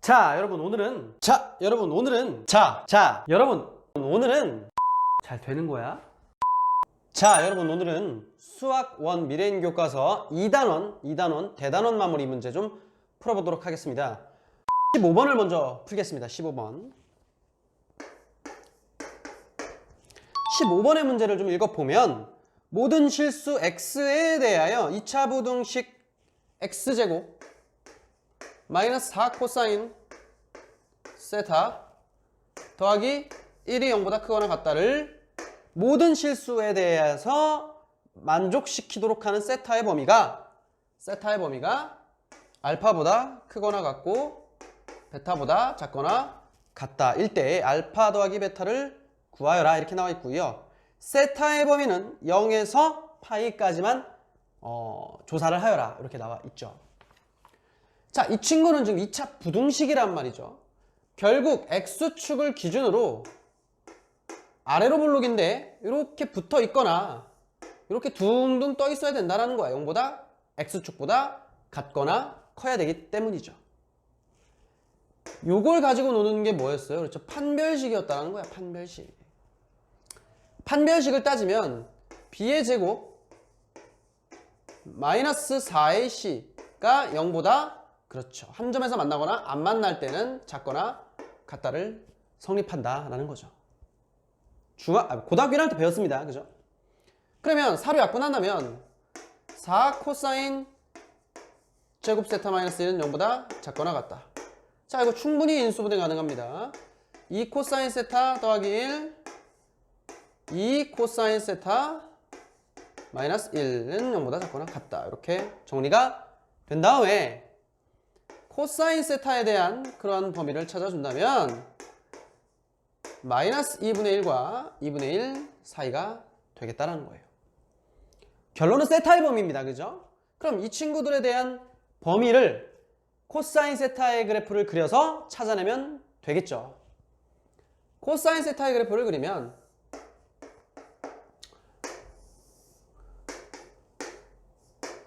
자, 여러분 오늘은 자, 여러분 오늘은 자, 자, 여러분 오늘은 잘 되는 거야? 자, 여러분 오늘은 수학 원 미래인 교과서 2단원, 2단원 대단원 마무리 문제 좀 풀어보도록 하겠습니다. 15번을 먼저 풀겠습니다. 15번. 15번의 문제를 좀 읽어보면 모든 실수 x에 대하여 2차 부등식 x제곱 마이너스 4 코사인 세타 더하기 1이 0보다 크거나 같다를 모든 실수에 대해서 만족시키도록 하는 세타의 범위가 세타의 범위가 알파보다 크거나 같고 베타보다 작거나 같다 일 때 알파 더하기 베타를 구하여라 이렇게 나와 있고요. 세타의 범위는 0에서 파이까지만 어, 조사를 하여라 이렇게 나와 있죠. 자, 이 친구는 지금 2차 부등식이란 말이죠. 결국 x축을 기준으로 아래로 볼록인데 이렇게 붙어 있거나 이렇게 둥둥 떠 있어야 된다는 거야. 0보다 x축보다 같거나 커야 되기 때문이죠. 요걸 가지고 노는 게 뭐였어요? 그렇죠. 판별식이었다는 거야. 판별식. 판별식을 따지면 b의 제곱 마이너스 4의 c가 0보다 그렇죠. 한 점에서 만나거나 안 만날 때는 작거나 같다를 성립한다라는 거죠. 중학 아, 고등학교 1학년 때 배웠습니다. 그죠? 그러면 사로 약분한다면 4 코사인 제곱 세타 마이너스 1은 0보다 작거나 같다. 자, 이거 충분히 인수분해 가능합니다. 2 코사인 세타 더하기 1 2 코사인 세타 마이너스 1은 0보다 작거나 같다. 이렇게 정리가 된 다음에 코사인 세타에 대한 그러한 범위를 찾아준다면 마이너스 2분의 1과 2분의 1 사이가 되겠다라는 거예요. 결론은 세타의 범위입니다. 그죠? 그럼 이 친구들에 대한 범위를 코사인 세타의 그래프를 그려서 찾아내면 되겠죠. 코사인 세타의 그래프를 그리면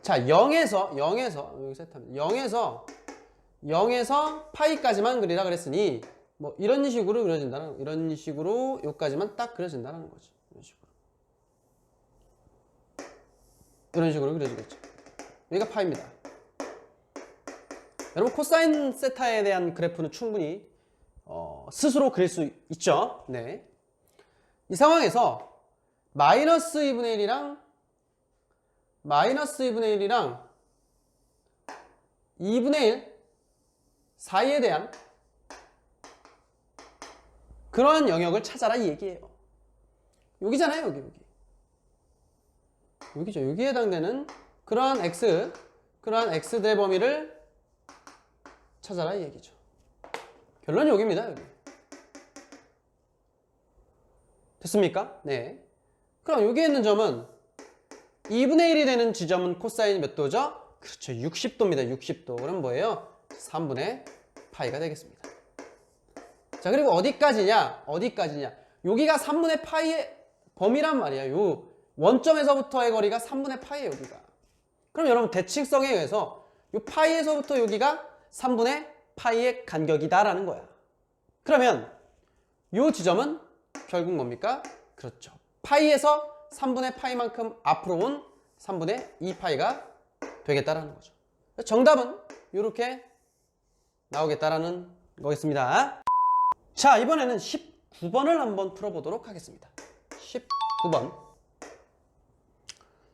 자, 0에서 0에서 여기 세타입니다. 0에서 0에서 파이까지만 그리라 그랬으니 뭐 이런 식으로 그려진다는 이런 식으로 여기까지만 딱 그려진다는 거죠. 이런 식으로. 이런 식으로 그려지겠죠. 여기가 파입니다. 여러분 코사인 세타에 대한 그래프는 충분히 어, 스스로 그릴 수 있죠. 네. 이 상황에서 마이너스 2분의 1이랑 마이너스 2분의 1이랑 2분의 1 사이에 대한 그러한 영역을 찾아라 이 얘기예요. 여기잖아요, 여기, 여기. 여기죠. 여기에 해당되는 그러한 x, 그러한 x들의 범위를 찾아라 이 얘기죠. 결론이 여기입니다, 여기. 됐습니까? 네. 그럼 여기에 있는 점은 2분의 1이 되는 지점은 코사인이 몇 도죠? 그렇죠. 60도입니다. 60도. 그럼 뭐예요? 3분의 파이가 되겠습니다. 자, 그리고 어디까지냐? 어디까지냐? 여기가 3분의 파이의 범위란 말이야. 요 원점에서부터의 거리가 3분의 파이에요, 여기가. 그럼 여러분 대칭성에 의해서 요 파이에서부터 여기가 3분의 파이의 간격이다라는 거야. 그러면 요 지점은 결국 뭡니까? 그렇죠. 파이에서 3분의 파이만큼 앞으로 온 3분의 2파이가 되겠다라는 거죠. 정답은 이렇게 나오겠다라는 거겠습니다. 자, 이번에는 19번을 한번 풀어보도록 하겠습니다. 19번.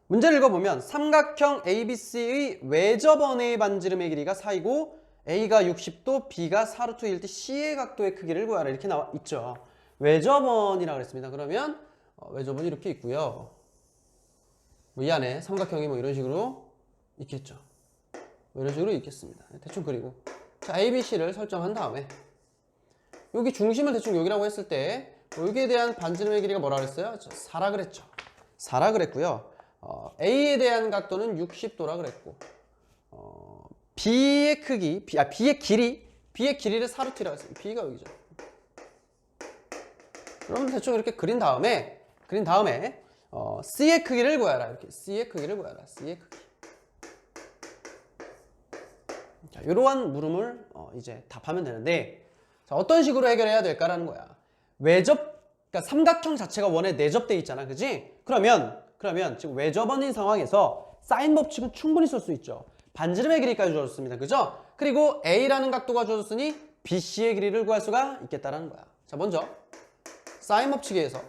문제를 읽어보면 삼각형 ABC의 외접원의 반지름의 길이가 4이고 A가 60도, B가 4루트일 때 C의 각도의 크기를 구하라 이렇게 나와 있죠. 외접원이라고 그랬습니다. 그러면 어, 외접원이 이렇게 있고요. 뭐 이 안에 삼각형이 뭐 이런 식으로 있겠죠. 뭐 이런 식으로 있겠습니다. 대충 그리고 자 A, B, C를 설정한 다음에 여기 중심을 대충 여기라고 했을 때뭐 여기에 대한 반지름의 길이가 뭐라 그랬어요? 저 4라 그랬죠. 4라 그랬고요. 어, A에 대한 각도는 60도라 그랬고 어, B의 크기, B, 아 B의 길이, B의 길이를 4루트라고 했습니다. B가 여기죠. 그럼 대충 이렇게 그린 다음에 그린 다음에 어, C의 크기를 구하라 이렇게 C의 크기를 구하라 C의 크기 자, 이러한 물음을 어, 이제 답하면 되는데 자, 어떤 식으로 해결해야 될까라는 거야. 외접, 그러니까 삼각형 자체가 원에 내접돼 있잖아, 그지? 그러면 그러면 지금 외접원인 상황에서 사인 법칙은 충분히 쓸 수 있죠. 반지름의 길이까지 주어졌습니다, 그죠? 그리고 A라는 각도가 주어졌으니 BC의 길이를 구할 수가 있겠다라는 거야. 자, 먼저 사인 법칙에 의해서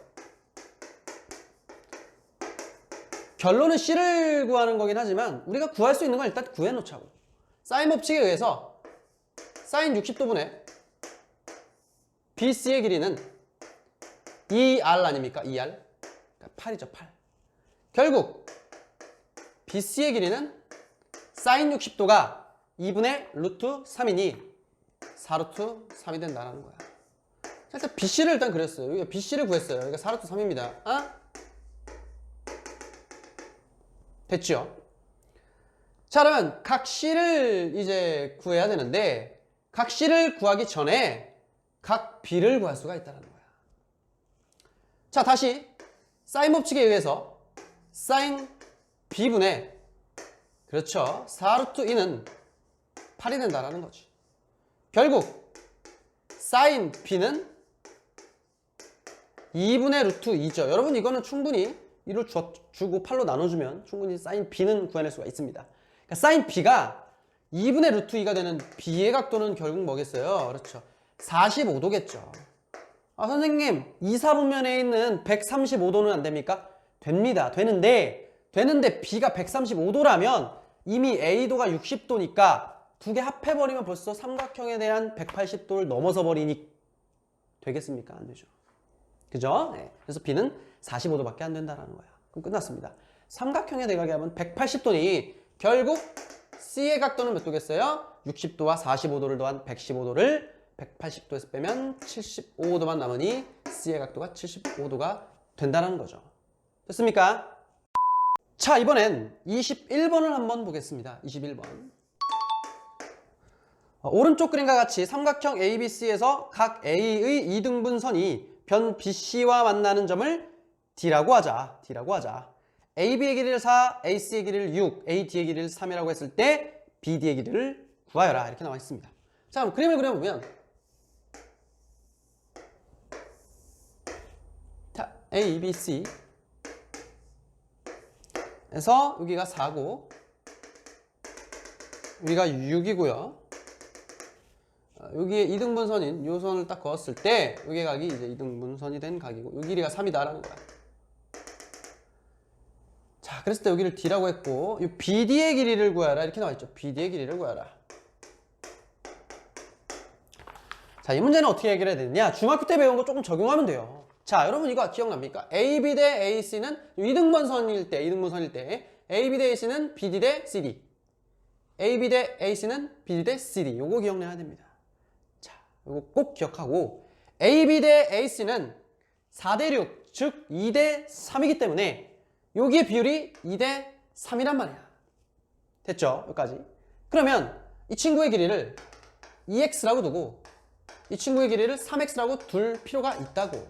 결론은 C를 구하는 거긴 하지만 우리가 구할 수 있는 건 일단 구해놓자고. 사인 법칙에 의해서 사인 60도분의 BC의 길이는 2R 아닙니까? 2R. 그러니까 8이죠, 8. 결국 BC의 길이는 사인 60도가 2분의 루트 3이니 4루트 3이 된다는 거야. 자, 일단 BC를 일단 그렸어요. 여기가 BC를 구했어요. 여기가 4루트 3입니다. 아? 됐죠? 자, 그러면 각 C를 이제 구해야 되는데 각 C를 구하기 전에 각 B를 구할 수가 있다는 거야. 자, 다시 사인 법칙에 의해서 사인 B분의 그렇죠. 4루트 2는 8이 된다라는 거지. 결국 사인 B는 2분의 루트 2죠. 여러분 이거는 충분히 1을 주, 주고 8로 나눠주면 충분히 사인 B는 구해낼 수가 있습니다. 그러니까 사인 B가 2분의 루트 2가 되는 B의 각도는 결국 뭐겠어요? 그렇죠. 45도겠죠. 아, 선생님, 2, 4분면에 있는 135도는 안 됩니까? 됩니다. 되는데, 되는데 B가 135도라면 이미 A도가 60도니까 두 개 합해버리면 벌써 삼각형에 대한 180도를 넘어서 버리니 되겠습니까? 안 되죠. 그죠? 네. 그래서 B는 45도밖에 안 된다라는 거야. 그럼 끝났습니다. 삼각형에 대각에 하면 180도니 결국 C의 각도는 몇 도겠어요? 60도와 45도를 더한 115도를 180도에서 빼면 75도만 남으니 C의 각도가 75도가 된다는 거죠. 됐습니까? 자, 이번엔 21번을 한번 보겠습니다. 21번. 어, 오른쪽 그림과 같이 삼각형 ABC에서 각 A의 이등분선이 변 BC와 만나는 점을 D라고 하자. D라고 하자. AB의 길이를 4, AC의 길이를 6, AD의 길이를 3이라고 했을 때 BD의 길이를 구하여라. 이렇게 나와 있습니다. 자, 그럼 그림을 그려보면 자, A, B, C 에서 여기가 4고 여기가 6이고요. 여기에 이등분선인 요 선을 딱 그었을 때 여기 각이 이제 이등분선이 된 각이고 요 길이가 3이다라는 거야. 자, 그랬을 때 여기를 D라고 했고 이 BD의 길이를 구하라 이렇게 나와 있죠. BD의 길이를 구하라. 자, 이 문제는 어떻게 해결해야 되느냐? 중학교 때 배운 거 조금 적용하면 돼요. 자, 여러분 이거 기억납니까? AB 대 AC는 이등분선일 때, 이등분선일 때 AB 대 AC는 BD 대 CD. AB 대 AC는 BD 대 CD. 요거 기억내야 됩니다. 자, 요거 꼭 기억하고 AB 대 AC는 4대 6, 즉 2대 3이기 때문에 여기의 비율이 2대 3이란 말이야. 됐죠? 여기까지. 그러면 이 친구의 길이를 2x라고 두고 이 친구의 길이를 3x라고 둘 필요가 있다고.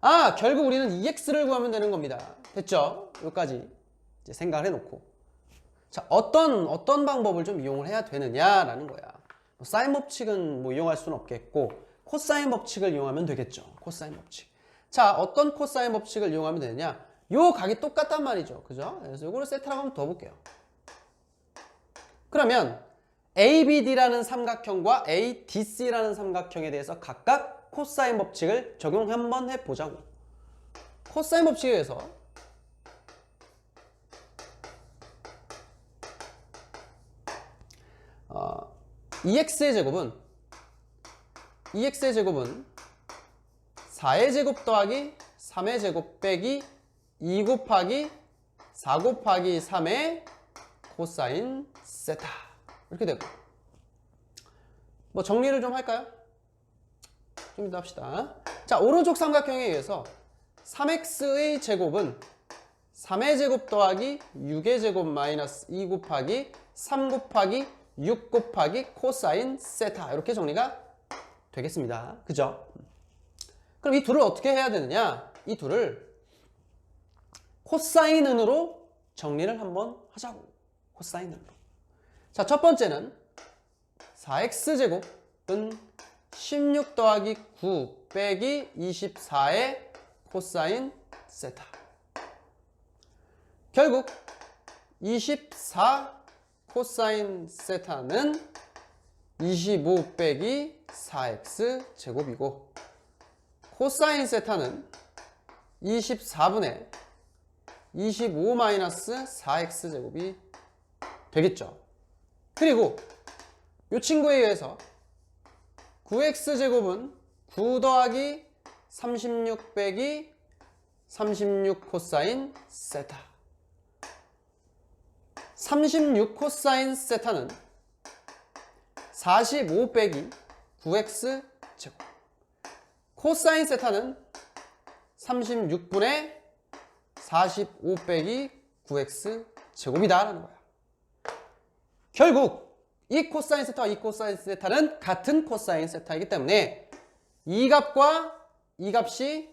아, 결국 우리는 2x를 구하면 되는 겁니다. 됐죠? 여기까지 이제 생각을 해놓고. 자, 어떤, 어떤 방법을 좀 이용을 해야 되느냐라는 거야. 뭐 사인 법칙은 뭐 이용할 수는 없겠고, 코사인 법칙을 이용하면 되겠죠. 코사인 법칙. 자, 어떤 코사인 법칙을 이용하면 되느냐? 요 각이 똑같단 말이죠. 그죠? 그래서 요거를 세트라고 한번 더 볼게요. 그러면 ABD라는 삼각형과 ADC라는 삼각형에 대해서 각각 코사인 법칙을 적용 한번 해보자고. 코사인 법칙에 의해서 어, 2x의 제곱은 2x의 제곱은 4의 제곱 더하기 3의 제곱 빼기 2 곱하기 4 곱하기 3의 코사인 세타. 이렇게 되고. 뭐 정리를 좀 할까요? 좀 이따 합시다. 자 오른쪽 삼각형에 의해서 3x의 제곱은 3의 제곱 더하기 6의 제곱 마이너스 2 곱하기 3 곱하기 6 곱하기 코사인 세타. 이렇게 정리가 되겠습니다. 그죠? 그럼 이 둘을 어떻게 해야 되느냐? 이 둘을 코사인은으로 정리를 한번 하자고 코사인으로 자, 첫 번째는 4x제곱은 16 더하기 9 빼기 24의 코사인 세타. 결국 24 코사인 세타는 25 빼기 4x 제곱이고 코사인 세타는 24분의 25 마이너스 4x 제곱이 되겠죠. 그리고 이 친구에 의해서 9x 제곱은 9 더하기 36 빼기 36 코사인 세타 36 코사인 세타는 45 빼기 9x 제곱 코사인 세타는 36분의 45 빼기 9x 제곱이다 라는 거야. 결국 이 코사인 세타와 이 코사인 세타는 같은 코사인 세타이기 때문에 이 값과 이 값이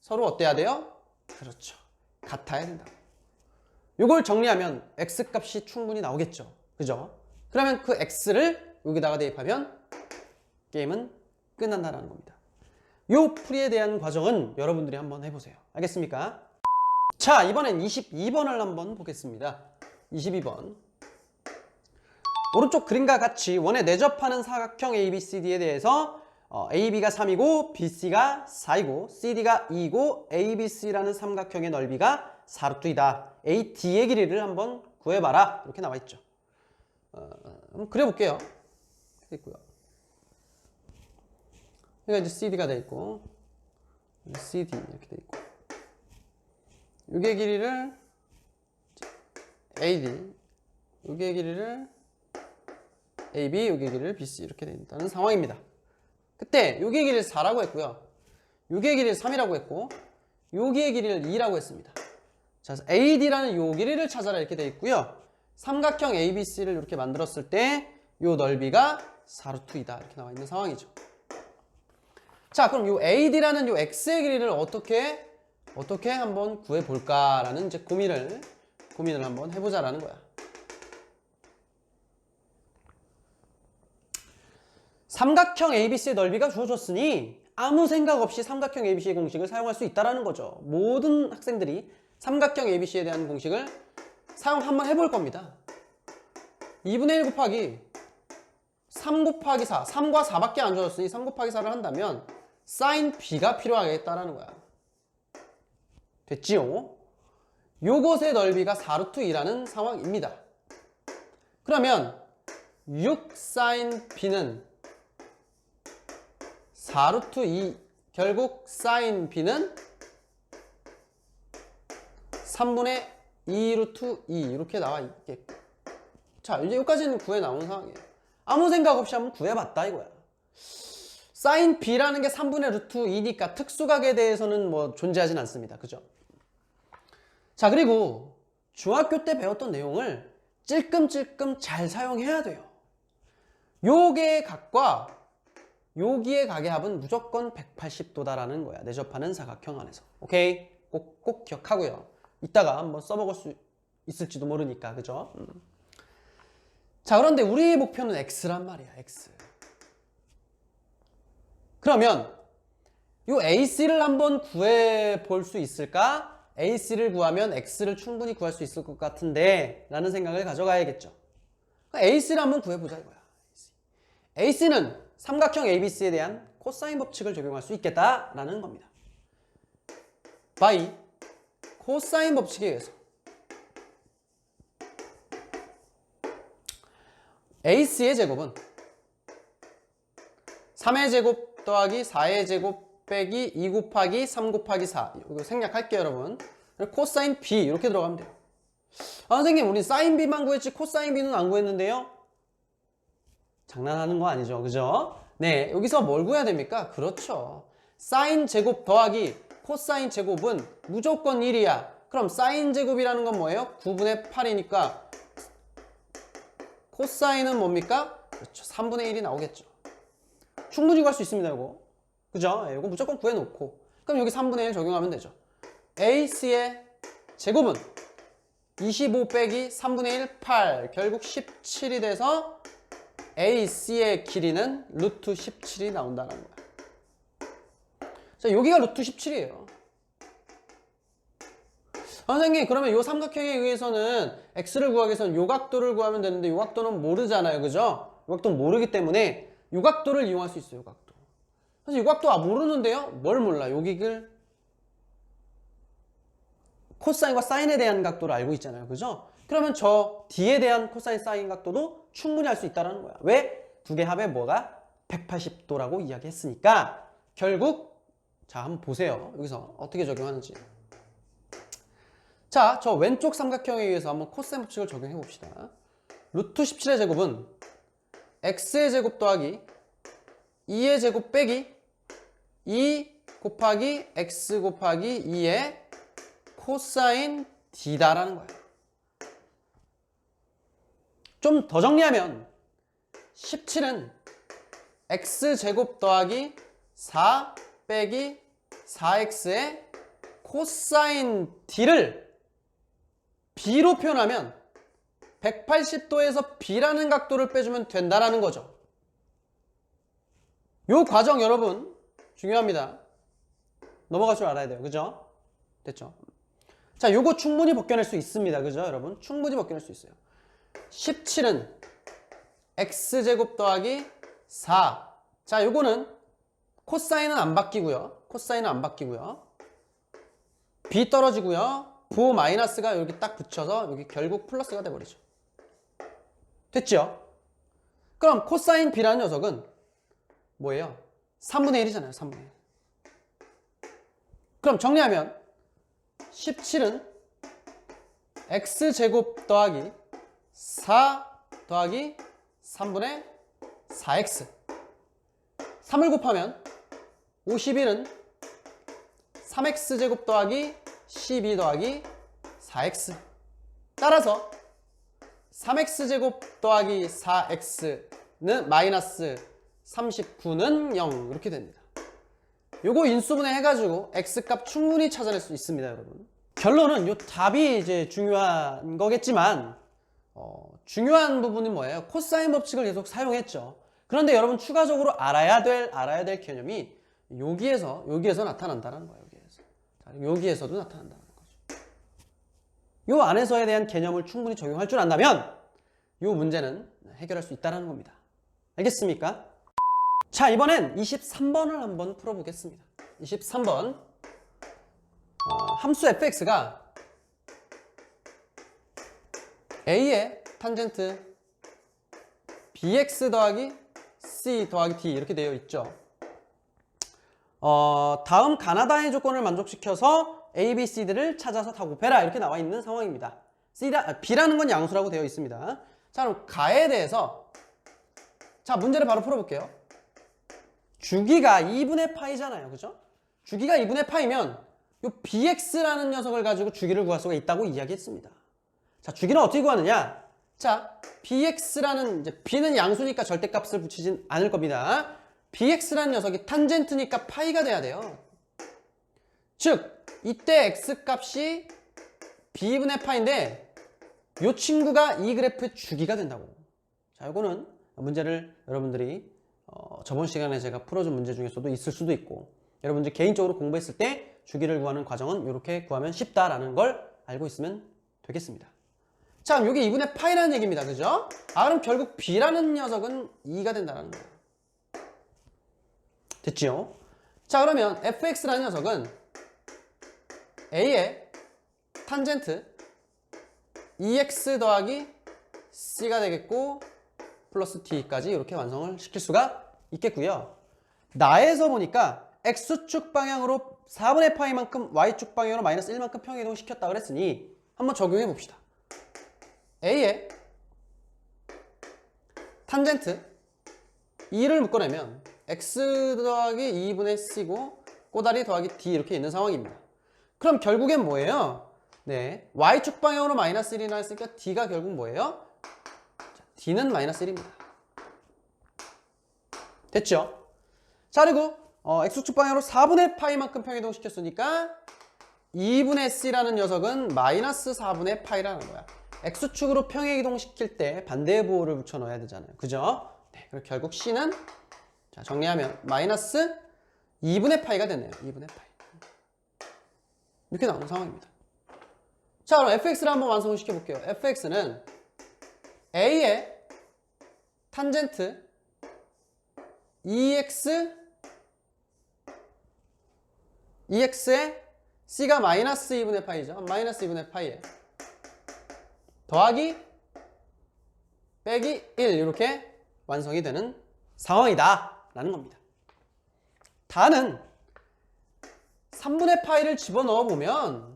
서로 어때야 돼요? 그렇죠. 같아야 된다. 이걸 정리하면 x 값이 충분히 나오겠죠. 그죠? 그러면 그 x를 여기다가 대입하면 게임은 끝난다는 겁니다. 요 풀이에 대한 과정은 여러분들이 한번 해보세요. 알겠습니까? 자, 이번엔 22번을 한번 보겠습니다. 22번. 오른쪽 그림과 같이 원에 내접하는 사각형 ABCD에 대해서 어, AB가 3이고 BC가 4이고 CD가 2이고 ABC라는 삼각형의 넓이가 4루트이다. AD의 길이를 한번 구해봐라. 이렇게 나와 있죠. 어, 그려볼게요. 있고요. 여기가 이제 CD가 돼 있고 CD 이렇게 돼 있고 요게 길이를 AD 요게 길이를 AB 요게 길이를 BC 이렇게 된다는 상황입니다. 그때 요게 길이를 4라고 했고요. 요게 길이를 3이라고 했고 요기의 길이를 2라고 했습니다. 자, AD라는 요 길이를 찾아라 이렇게 돼 있고요. 삼각형 ABC를 이렇게 만들었을 때 요 넓이가 4루트이다 이렇게 나와 있는 상황이죠. 자, 그럼 요 AD라는 요 X의 길이를 어떻게 어떻게 한번 구해 볼까라는 이제 고민을 고민을 한번 해 보자라는 거야. 삼각형 ABC의 넓이가 주어졌으니 아무 생각 없이 삼각형 ABC의 공식을 사용할 수 있다라는 거죠. 모든 학생들이 삼각형 ABC에 대한 공식을 사용 한번 해볼 겁니다. 2분의 1 곱하기 3 곱하기 4, 3과 4밖에 안 주어졌으니 3 곱하기 4를 한다면 사인 B가 필요하겠다라는 거야. 됐지요? 요것의 넓이가 4루트 2라는 상황입니다. 그러면 6 사인 B는 4루트 2 결국 사인 B는 3분의 2루트 2 이렇게 나와 있겠고 자 이제 여기까지는 구해 나온 상황이에요. 아무 생각 없이 한번 구해봤다 이거야. 사인 B라는 게 3분의 루트 2니까 특수각에 대해서는 뭐 존재하진 않습니다. 그죠 자 그리고 중학교 때 배웠던 내용을 찔끔찔끔 잘 사용해야 돼요 요게 각과 여기의 각의 합은 무조건 180도다라는 거야. 내접하는 사각형 안에서. 오케이? 꼭, 꼭 기억하고요. 이따가 한번 써먹을 수 있을지도 모르니까. 그죠? 음. 자, 그런데 우리의 목표는 X란 말이야. X. 그러면 이 AC를 한번 구해 볼 수 있을까? AC를 구하면 X를 충분히 구할 수 있을 것 같은데 라는 생각을 가져가야겠죠. AC를 한번 구해보자 이거야. AC는 삼각형 ABC에 대한 코사인 법칙을 적용할 수 있겠다라는 겁니다. by 코사인 법칙에 의해서 AC의 제곱은 3의 제곱 더하기 4의 제곱 빼기 2 곱하기 3 곱하기 4 이거 생략할게요 여러분. 코사인 B 이렇게 들어가면 돼요. 아 선생님 우리 사인 B만 구했지 코사인 B는 안 구했는데요? 장난하는 거 아니죠? 그죠? 네 여기서 뭘 구해야 됩니까? 그렇죠. 사인 제곱 더하기 코사인 제곱은 무조건 1이야. 그럼 사인 제곱이라는 건 뭐예요? 9분의 8이니까 코사인은 뭡니까? 그렇죠. 3분의 1이 나오겠죠. 충분히 구할 수 있습니다 이거 그죠? 네, 이거 무조건 구해놓고 그럼 여기 3분의 1 적용하면 되죠 AC의 제곱은 25 빼기 3분의 1, 8. 결국 17이 돼서 AC의 길이는 루트 17이 나온다는 거야. 자, 여기가 루트 17이에요. 선생님, 그러면 요 삼각형에 의해서는 x를 구하기 위해서는 요 각도를 구하면 되는데 요 각도는 모르잖아요. 그죠? 요 각도는 모르기 때문에 요 각도를 이용할 수 있어요. 요 각도. 사실 요 각도 아 모르는데요. 뭘 몰라? 여기를 코사인과 사인에 대한 각도를 알고 있잖아요. 그죠? 그러면 저 D에 대한 코사인 사인 각도도 충분히 알수 있다는 거야. 왜? 두 개 합에 뭐가 180도라고 이야기했으니까 결국 자 한번 보세요. 여기서 어떻게 적용하는지. 자, 저 왼쪽 삼각형에 의해서 한번 코사인 법칙을 적용해 봅시다. 루트 17의 제곱은 x의 제곱 더하기 2의 제곱 빼기 2 곱하기 x 곱하기 2의 코사인 d다라는 거예요. 좀더 정리하면 17은 x 제곱 더하기 4 빼기 4x의 코사인 d를 b로 표현하면 180도에서 b라는 각도를 빼주면 된다라는 거죠. 요 과정 여러분 중요합니다. 넘어갈 줄 알아야 돼요. 그죠? 됐죠? 자, 요거 충분히 벗겨낼 수 있습니다. 그죠, 여러분? 충분히 벗겨낼 수 있어요. 17은 x제곱 더하기 4. 자, 요거는 코사인은 안 바뀌고요. 코사인은 안 바뀌고요. b 떨어지고요. 부 마이너스가 여기 딱 붙여서 여기 결국 플러스가 돼버리죠. 됐죠? 그럼 코사인 b라는 녀석은 뭐예요? 3분의 1이잖아요. 3분의 1. 그럼 정리하면 17은 x제곱 더하기 4 더하기 3분의 4x 3을 곱하면 51은 3x제곱 더하기 12 더하기 4x 따라서 3x제곱 더하기 4x는 마이너스 39는 0 이렇게 됩니다. 요거 인수분해 해가지고 x값 충분히 찾아낼 수 있습니다, 여러분. 결론은 요 답이 이제 중요한 거겠지만 어, 중요한 부분이 뭐예요? 코사인 법칙을 계속 사용했죠. 그런데 여러분 추가적으로 알아야 될 알아야 될 개념이 여기에서 여기에서 나타난다는 거예요. 여기에서 자, 여기에서도 나타난다는 거죠. 요 안에서에 대한 개념을 충분히 적용할 줄 안다면 요 문제는 해결할 수 있다는 겁니다. 알겠습니까? 자, 이번엔 23번을 한번 풀어보겠습니다. 23번. 어, 함수 fx가 a의 탄젠트 bx 더하기 c 더하기 d 이렇게 되어 있죠. 어, 다음 가나다의 조건을 만족시켜서 a, b, c 들을 찾아서 다 곱해라 이렇게 나와 있는 상황입니다. C라, 아, b라는 건 양수라고 되어 있습니다. 자, 그럼 가에 대해서 자, 문제를 바로 풀어볼게요. 주기가 2분의 파이잖아요. 그죠? 주기가 2분의 파이면 요 bx라는 녀석을 가지고 주기를 구할 수가 있다고 이야기했습니다. 자, 주기는 어떻게 구하느냐? 자, bx라는 이제 b는 양수니까 절대값을 붙이진 않을 겁니다. bx라는 녀석이 탄젠트니까 파이가 돼야 돼요. 즉, 이때 x 값이 b분의 파인데 이 친구가 이 그래프의 주기가 된다고. 자, 이거는 문제를 여러분들이 어, 저번 시간에 제가 풀어준 문제 중에서도 있을 수도 있고 여러분들 개인적으로 공부했을 때 주기를 구하는 과정은 이렇게 구하면 쉽다라는 걸 알고 있으면 되겠습니다. 자, 그럼 이게 2분의 파이라는 얘기입니다. 그죠? 아, 그럼 결국 b라는 녀석은 2가 된다는 거예요. 됐죠? 자, 그러면 fx라는 녀석은 a의 탄젠트 2x 더하기 c가 되겠고 플러스 t까지 이렇게 완성을 시킬 수가 있겠고요. 나에서 보니까 x축 방향으로 4분의 파이만큼 y축 방향으로 마이너스 1만큼 평이동 시켰다 그랬으니 한번 적용해 봅시다. a의 탄젠트 2를 묶어내면 x 더하기 2분의 c고 꼬다리 더하기 d 이렇게 있는 상황입니다. 그럼 결국엔 뭐예요? 네, y축 방향으로 마이너스 1이 나왔으니까 d가 결국 뭐예요? 자, d는 마이너스 1입니다. 됐죠? 자 그리고 어, x축 방향으로 4분의 파이만큼 평이동 시켰으니까 2분의 c라는 녀석은 마이너스 4분의 파이라는 거야. x축으로 평행 이동시킬 때 반대의 부호를 붙여 넣어야 되잖아요. 그죠? 네, 그럼 결국 c는 자, 정리하면 마이너스 2분의 파이가 되네요. 2분의 파이. 이렇게 나오는 상황입니다. 자, 그럼 fx를 한번 완성을 시켜 볼게요. fx는 a의 탄젠트 2x 2x의 c가 마이너스 2분의 파이죠. 마이너스 2분의 파이에 더하기 빼기 1 이렇게 완성이 되는 상황이다 라는 겁니다. 다는 3분의 파이를 집어넣어 보면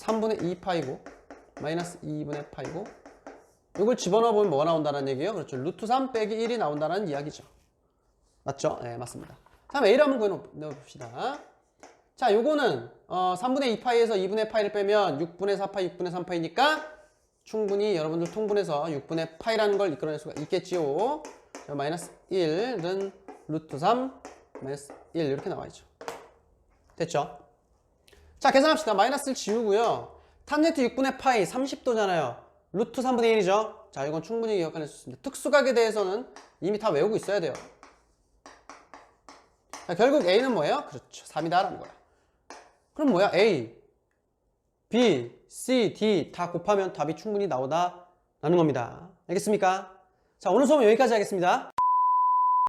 3분의 2 파이고 마이너스 2분의 파이고 이걸 집어넣어 보면 뭐가 나온다는 얘기예요? 그렇죠. 루트 3 빼기 1이 나온다는 이야기죠. 맞죠? 네, 맞습니다. 다음 A를 한번 구해봅시다. 자, 요거는 어, 3분의 2파이에서 2분의 파이를 빼면 6분의 4파이, 6분의 3파이니까 충분히 여러분들 통분해서 6분의 파이라는 걸 이끌어낼 수가 있겠지요. 자, 마이너스 1은 루트 3 마이너스 1 이렇게 나와 있죠. 됐죠? 자, 계산합시다. 마이너스를 지우고요. 탄젠트 6분의 파이 30도잖아요. 루트 3분의 1이죠. 자, 이건 충분히 기억할 수 있습니다. 특수각에 대해서는 이미 다 외우고 있어야 돼요. 자, 결국 A는 뭐예요? 그렇죠. 3이다 라는 거야. 그럼 뭐야? A, B, C, D 다 곱하면 답이 충분히 나오다 라는 겁니다. 알겠습니까? 자, 오늘 수업 여기까지 하겠습니다.